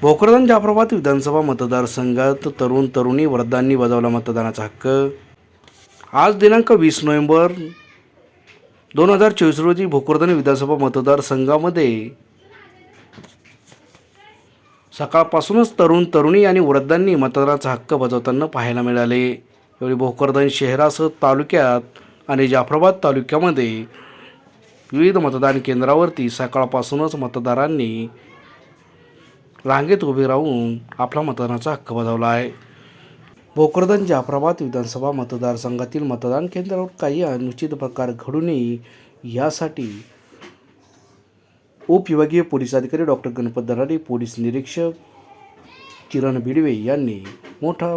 भोकरदन जाफराबाद विधानसभा मतदारसंघात तरुण तरुणी वृद्धांनी बजावला मतदानाचा हक्क. आज दिनांक वीस नोव्हेंबर दोन हजार चोवीस रोजी भोकरदन विधानसभा मतदारसंघामध्ये सकाळपासूनच तरुण तरुणी आणि वृद्धांनी मतदानाचा हक्क बजावताना पाहायला मिळाले. यावेळी भोकरदन शहरासह तालुक्यात आणि जाफराबाद तालुक्यामध्ये विविध मतदान केंद्रावरती सकाळपासूनच मतदारांनी रांगेत उभे राहून आपला मतदानाचा हक्क बजावला आहे. भोकरदन जाफराबाद विधानसभा मतदारसंघातील मतदान केंद्रावर काही अनुचित प्रकार घडू नये यासाठी उपविभागीय पोलीस अधिकारी डॉक्टर गणपत दराडे पोलीस निरीक्षक किरण बिडवे यांनी मोठा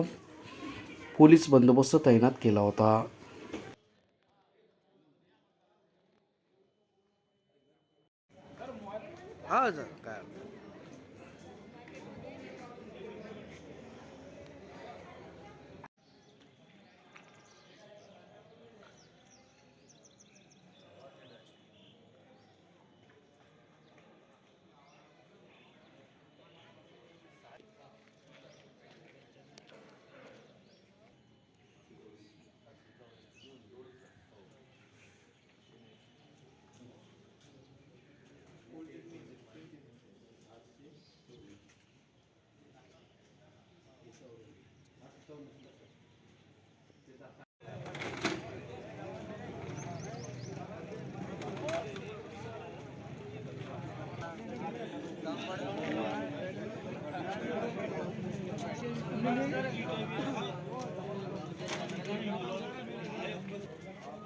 पोलीस बंदोबस्त तैनात केला होता. हा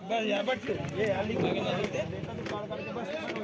बस यहाँ बट ये अली बस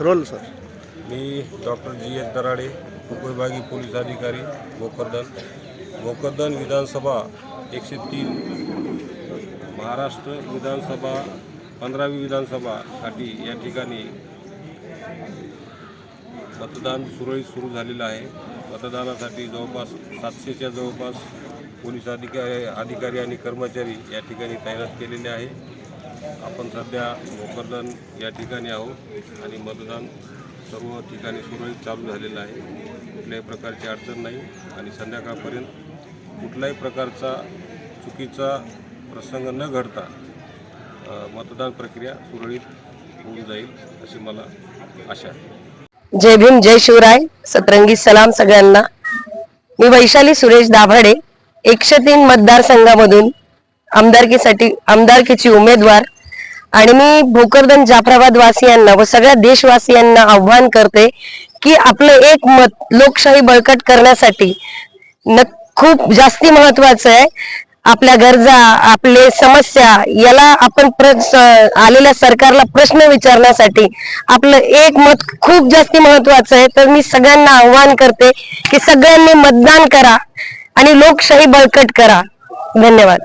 रोल सर। मी डॉक्टर जी एस दराडे उपविभागीय पोलीस अधिकारी भोकरदन भोकरदन विधानसभा एकशे तीन. महाराष्ट्र विधानसभा पंधरावी विधानसभासाठी या ठिकाणी मतदान सुरळीत सुरू झालेलं आहे. मतदानासाठी जवळपास सातशेच्या जवळपास पोलीस अधिकारी अधिकारी आणि कर्मचारी या ठिकाणी तैनात केलेले आहे. आपण सध्या भोकरदन या ठिकाणी आहोत आणि मतदान सर्व ठिकाणी सुरळीत चालू झालेलं आहे. कुठल्याही प्रकारची अडचण नाही आणि संध्याकाळपर्यंत कुठल्याही प्रकारचा चुकीचा प्रसंग न घडता मतदान प्रक्रिया सुरळीत होऊन जाईल अशी मला आशा आहे. जय भीम जय शिवराय. सतरंगी सलाम सगळ्यांना. मी वैशाली सुरेश दाभाडे एकशे तीन मतदारसंघामधून आमदारकीसाठी आमदारकीची उमेदवार आणि मी भोकरदन जाफराबाद वासियांना व सगळ्या देशवासियांना आव्हान करते की आपलं एक मत लोकशाही बळकट करण्यासाठी न खूप जास्ती महत्वाचं आहे. आपल्या गरजा आपले समस्या याला आपण प्र- आलेल्या सरकारला प्रश्न विचारण्यासाठी आपलं एक मत खूप जास्ती महत्वाचं आहे. तर मी सगळ्यांना आव्हान करते की सगळ्यांनी मतदान करा आणि लोकशाही बळकट करा. धन्यवाद.